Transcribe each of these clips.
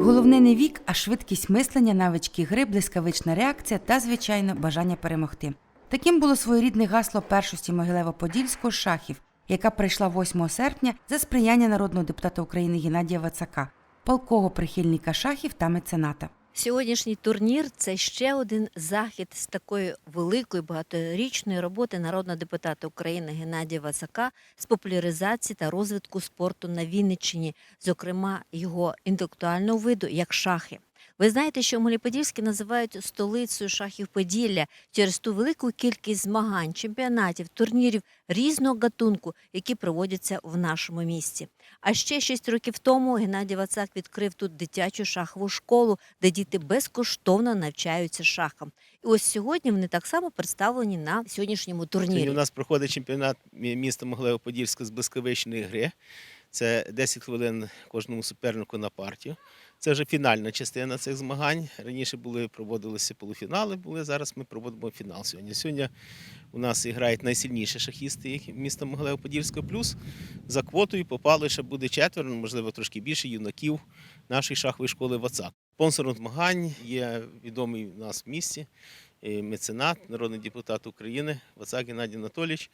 Головне не вік, а швидкість мислення, навички гри, блискавична реакція та, звичайно, бажання перемогти. Таким було своєрідне гасло першості Могилево-Подільського шахів, яка прийшла 8 серпня за сприяння народного депутата України Геннадія Вацака, палкого прихильника шахів та мецената. Сьогоднішній турнір це ще один захід з такої великої багаторічної роботи народного депутата України Геннадія Васака з популяризації та розвитку спорту на Вінниччині, зокрема його інтелектуального виду як шахи. Ви знаєте, що Могилів-Подільський називають столицею шахів Поділля через ту велику кількість змагань, чемпіонатів, турнірів різного гатунку, які проводяться в нашому місті. А ще шість років тому Геннадій Вацак відкрив тут дитячу шахову школу, де діти безкоштовно навчаються шахам. І ось сьогодні вони так само представлені на сьогоднішньому Сьогодні турнірі. у нас проходить чемпіонат міста Могилево-Подільська з блискавичної гри. Це 10 хвилин кожному супернику на партію. Це вже фінальна частина цих змагань. Раніше були проводилися полуфінали, були зараз ми проводимо фінал сьогодні. Сьогодні у нас грають найсильніші шахісти міста Могилево-Подільська. Плюс за квотою попали ще буде четверо, можливо, трошки більше юнаків нашої шахової школи ВАЦАК. Спонсором змагань є відомий у нас в місті е, меценат, народний депутат України Вацак Геннадій Анатолійович,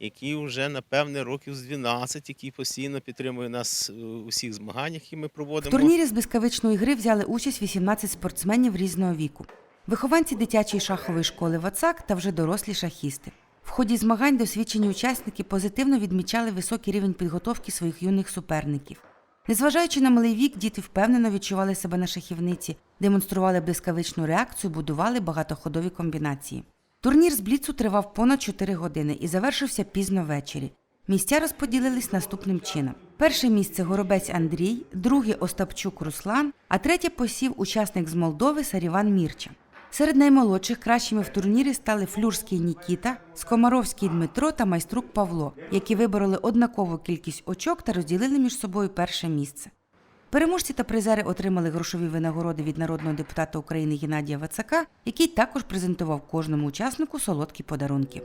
який вже напевне років з 12, який постійно підтримує нас у всіх змаганнях, які ми В проводимо. турнірі з блискавичної гри взяли участь 18 спортсменів різного віку. Вихованці дитячої шахової школи Вацак та вже дорослі шахісти. В ході змагань досвідчені учасники позитивно відмічали високий рівень підготовки своїх юних суперників. Незважаючи на малий вік, діти впевнено відчували себе на шахівниці, демонстрували блискавичну реакцію, будували багатоходові комбінації. Турнір з Бліцу тривав понад 4 години і завершився пізно ввечері. Місця розподілились наступним чином: перше місце горобець Андрій, друге Остапчук Руслан, а третє посів учасник з Молдови Саріван Мірча. Серед наймолодших кращими в турнірі стали Флюрський Нікіта, Скомаровський Дмитро та майструк Павло, які вибороли однакову кількість очок та розділили між собою перше місце. Переможці та призери отримали грошові винагороди від народного депутата України Геннадія Вацака, який також презентував кожному учаснику солодкі подарунки.